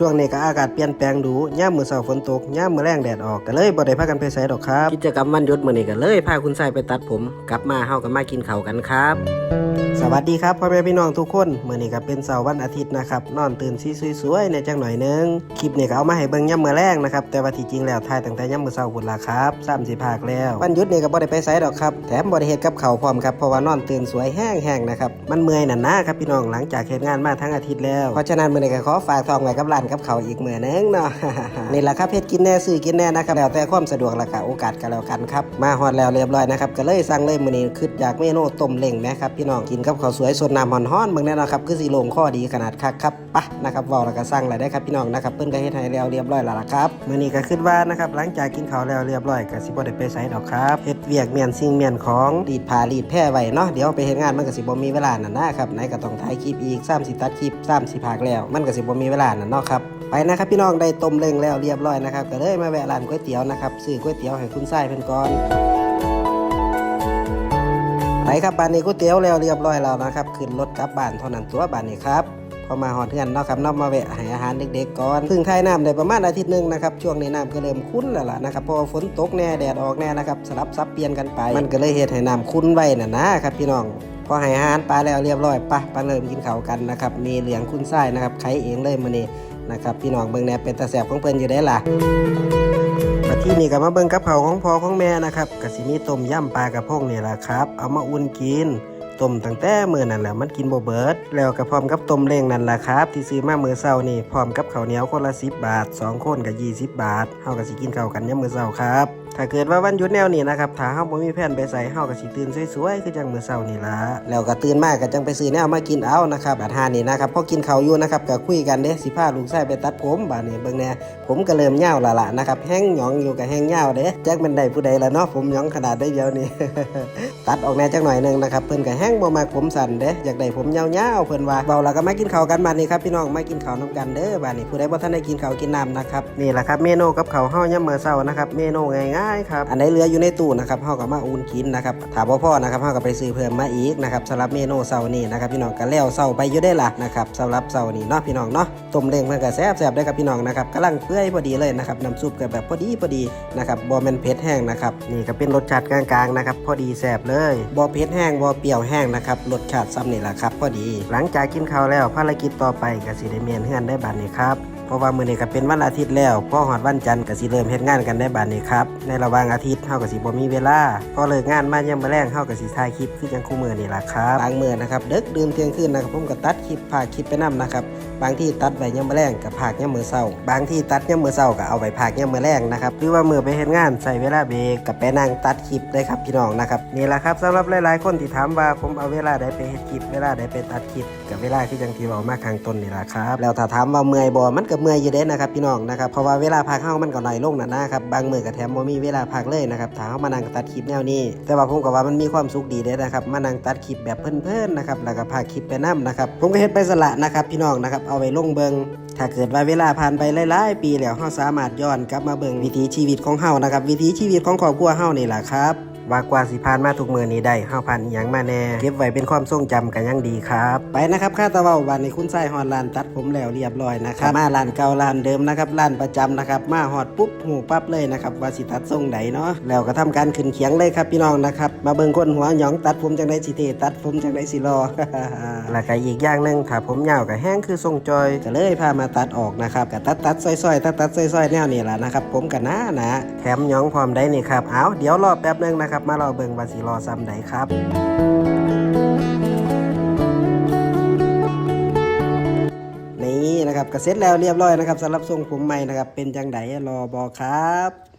ช่วงนี้ก็อากาศเปลี่ยนแปลงดูย่ามมื้อเช้าฝนตกย่ามมื้อแรงแดดออกก็เลยบ่ได้พากันไปไสดอกครับ กิจกรรมวันหยุดมื้อนี้ก็เลยพาคุณชายไปตัดผม กลับมาเฮาก็มากินข้าวกันครับ สวัสดีครับพ่อแม่พี่น้องทุกคนมื้อนี้ก็เป็นเสาร์วันอาทิตย์นะครับนอนตื่นสีสวยๆในจังหน่อยหนึงคลิปนี้ก็เอามาให้เบิ่งย่ามมื้อแรงนะครับแต่ว่าที่จริงแล้วถ่ายตั้งแต่ย่ามมื้อเช้าพุ่นล่ะครับ30ภาคแล้ววันหยุดนี่ก็บ่ได้ไปไสดอกครับแถมบ่ได้เฮ็ดกับข้าวพร้อมครับเพราะว่านอนตื่นสวยแห้งๆนะครับมันเมื่อยนั่นนะครับพี่น้องหลังจากเฮ็ดงานมาทั้งอาทิตย์แล้วเพราะฉะนั้นมื้อนี้ก็ขอฝากทองไว้กับร้านกับเขาอีกมื้อนึงเนาะนี่แหละครับเฮ็ดกินแน่ซื้อกินแน่นะครับแล้วแต่ความสะดวกและก็โอกาสก็แล้วกันครับมาฮอดแล้วเรียบร้อยนะครับก็เลยสั่งเลยมื้อนี้คืออยากเมนูต้มเล้งแหมครับพี่น้องกินกับข้าวสวยสดน้ำฮ้อนๆเบิ่งแน่นอนครับคือสิลงข้อดีขนาดคักครับปะนะครับเว้าแล้วก็สั่งแล้วได้ครับพี่น้องนะครับเพิ่นก็เฮ็ดให้แล้วเรียบร้อยแล้วล่ะครับมื้อนี้ก็คิดว่านะครับหลังจากกินข้าวแล้วเรียบร้อยก็สิบ่ได้ไปไสดอกครับเฮ็ดเวียกเมียนสิ่งเมียนของรีดผ้ารีดแพร่ไว้เนาะเดี๋ยวไปเฮ็ดงานมันก็สิบ่มีเวลานั่นนะครับไหนก็ต้องถ่ายคลิปอีก30ตัดคลิป30ภาคแล้ว มันก็สิบ่มีเวลานั่นเนาะครับไปนะครับพี่น้องได้ต้มเล้งแล้วเรียบร้อยนะครับก็เลยมาแวะร้านก๋วยเตี๋ยวนะครับซื้อก๋วยเตี๋ยวให้คุณไส้เพิ่นก่อนไปครับบ้านนี้ก๋วยเตี๋ยวแล้วเรียบร้อยแล้วนะครับขึ้นรถกลับบ้านเท่านั้นตัวบ้านนี้ครับพอมาหอดเทือนเนาะครับนอกมาแวะให้อาหารเด็กๆก่อนพึ่งทายน้ำได้ประมาณอาทิตย์หนึงนะครับช่วงนี้น้ำก็เริ่มคุ้นแล้วล่ะนะครับพราะว่าฝนตกแน่แดดออกแน่นะครับสลับซับเปลี่ยนกันไป มันก็เลยเฮ็ดให้น้ำคุ้นไว้น่ะนะครับพี่น้องพอให้อาหารปลาแล้วเรียบร้อยปะปลาเริ่มกินข้าวกันนะครับมีเหลืองคุณไส้นะครับไข่เองเลยมื้อนี้ นะครับพี่น้องเบิ่งแหนเป็นตาแสบของเพิ่นอยู่ได้ล่ะมาที่นี่กับมาเบิ่งกับเผาของพ่อของแม่นะครับกะสิมีต้มยำปลากระพงนี่แหละครับ เอามาอุ่นกินต้มตั้งแต่มือนั่นแหละมันกินโบเบิร์ดแล้วก็พร้อมกับต้มเล้งนั่นแหละครับ ที่ซื้อมามือเช้านี่พร้อมกับข้าวเหนียวคนละ10บาทสองคนกับ20บาทเฮาก็สิกินข้าวกันยามมือเช้าครับ ถ้าเกิดว่าวันหยุดแนวนี้นะครับถ้าเฮาบ่มีแผนไปใส่เฮาก็สิตื่นสวยๆคือจังมื้อเช้านี่ล่ะแล้วก็ตื่นมาก็จังไปซื้อแนวมากินเอานะครับอาหารนี่นะครับพอกินข้าวอยู่นะครับก็คุยกันเด้สิพาลูกชายไปตัดผมบาดนี้เบิ่งแน่ผมก็เริ่มยาวละล่ะนะครับแห้งหยองอยู่กับแห้งยาวเด้แจ็คมันได้ผู้ใดล่ะเนาะผมหยองขนาดได้เดียวนี่ตัดออกแน่จักหน่อยหนึงนะครับเพิ่นก็แห้งบ่มักผมสั้นเด้อยากได้ผมยาวๆเพิ่นว่าเบาแล้วก็มากินข้าวกันบัดนี้ครับพี่น้องมากินข้าวนํกันเด้อบัดนี้ผู้ใดบ่ทันได้กินข้าวกินน้ำนะครับนี่แหละครับเมนูกับข้าวเฮายามมื้อเช้านะครับเมนูง่ายครับ อันใดเหลืออยู่ในตู้นะครับเฮาก็มาอุ่นกินนะครับถ้าบ่พอนะครับเฮาก็ไปซื้อเพิ่มมาอีกนะครับสำหรับเมนูเช้านี้นะครับพี่น้องก็แล้วเช้าไปอยู่ได้ล่ะนะครับสำหรับเช้านี้เนาะพี่น้องเนาะต้มเล้งเพิ่นก็แซ่บๆได้ครับพี่น้องนะครับกำลังเปื่อยพอดีเลยนะครับน้ำซุปก็แบบพอดีพอดีนะครับบ่แม่นเผ็ดแห้งนะครับนี่ก็เป็นรสชาติกลางๆนะครับพอดีแซ่บเลยบ่เผ็ดแห้งบ่เปรี้ยวแห้งนะครับรสชาติซ้ำนี่แหละครับพอดี หลังจากกินข้าวแล้วภารกิจต่อไปก็สิได้เมียนเฮือนได้บัดนี้ครับ เพราะว่ามื้อนี้ก็เป็นวันอาทิตย์แล้วพอฮอดวันจันทร์ก็สิเริ่มเฮ็ดงานกันได้บัดนี้ครับ ในระหว่างอาทิตย์เฮาก็สิบ่มีเวลา พอเลิกงานมายามมื้อแลงเฮาก็สิถ่ายคลิปคือจังคู่มื้อนี่ล่ะครับบางมื้อนะครับดึกดื่นเที่ยงคืนนะครับผมก็ตัดคลิปพากคลิปไปนำนะครับบางที่ตัดไว้ยามมื้อแลงกับพากยามมื้อเช้าบางที่ตัดยามมื้อเช้าก็เอาไว้พากยามมื้อแลงนะครับหรือว่ามื้อไปเฮ็ดงานใส่เวลาเบรกก็ไปนั่งตัดคลิปได้ครับพี่น้องนะครับนี่แหละครับสำหรับหลายๆคนที่ถามว่าผมเอาเวลาใดไปเฮ็ดคลิปเวลาใดไปตัดคลิปกับเวลาที่จังที่เว้ามาข้างต้นนี่ล่ะครับแล้วถ้าถามว่าเมื่อยบ่มันก็เมื่อยอยู่เด้นะครับพี่น้องนะครับเพราะว่าเวลาพักเฮามันก็น้อยลงนะนะครับบางมือก็แถมบ่มีเวลาพักเลยนะครับถ้าเฮามานั่งตัดคลิปแนวนี้ แต่ว่าผมก็ว่ามันมีความสุขดีเด้นะครับมานั่งตัดคลิปแบบเพลินๆนะครับแล้วก็พากคลิปไปนํนะครับผมก็เฮ็ดไปสละนะครับพี่น้องนะครับเอาไว้ลงเบิงถ้าเกิดว่าเวลาผ่านไปหลายๆปีแล้วเฮาสามารถย้อนกลับมาเบิงวิถีชีวิตของเฮานะครับวิถีชีวิตของครอบครัวเฮานี่แหละครับ ว่ากว่าสิผ่านมาทุกมือนี้ได้เฮาผ่านอีหยังมาแน่ เก็บไว้เป็นความทรงจำกันยังดีครับ ไปนะครับค่าตะเว้าวันนี้คุณชายฮอดร้านตัดผมแล้วเรียบร้อยนะครับ มาร้านเก่าร้านเดิมนะครับร้านประจำนะครับ มาฮอดปุ๊บหูปั๊บเลยนะครับว่าสิตัดทรงใดเนาะแล้วก็ทำการขึ้นเขียงเลยครับพี่น้องนะครับมาเบิ่งคนหัวหยองตัดผมจังไดสิเทตัดผมจังไดสิรอแล้วก็อีกอย่างหนึ่งถ้าผมยาวกับแห้งคือทรงจอยก็เลยพามาตัดออกนะครับก็ตัดตัดซอยๆตัดตัดซอยๆแนวนี้แหละนะครับผมก็หนานาแถมหยองพร้อมได้นี่ครับเอาเดี๋ยวรอแป๊บหนึงนะครับมารอเบิงว่าสิรอซ้ำไหนครับนี่นะครับก็เสร็จแล้วเรียบร้อยนะครับสำหรับทรงผมใหม่นะครับ เป็นจังไดรอบอครับ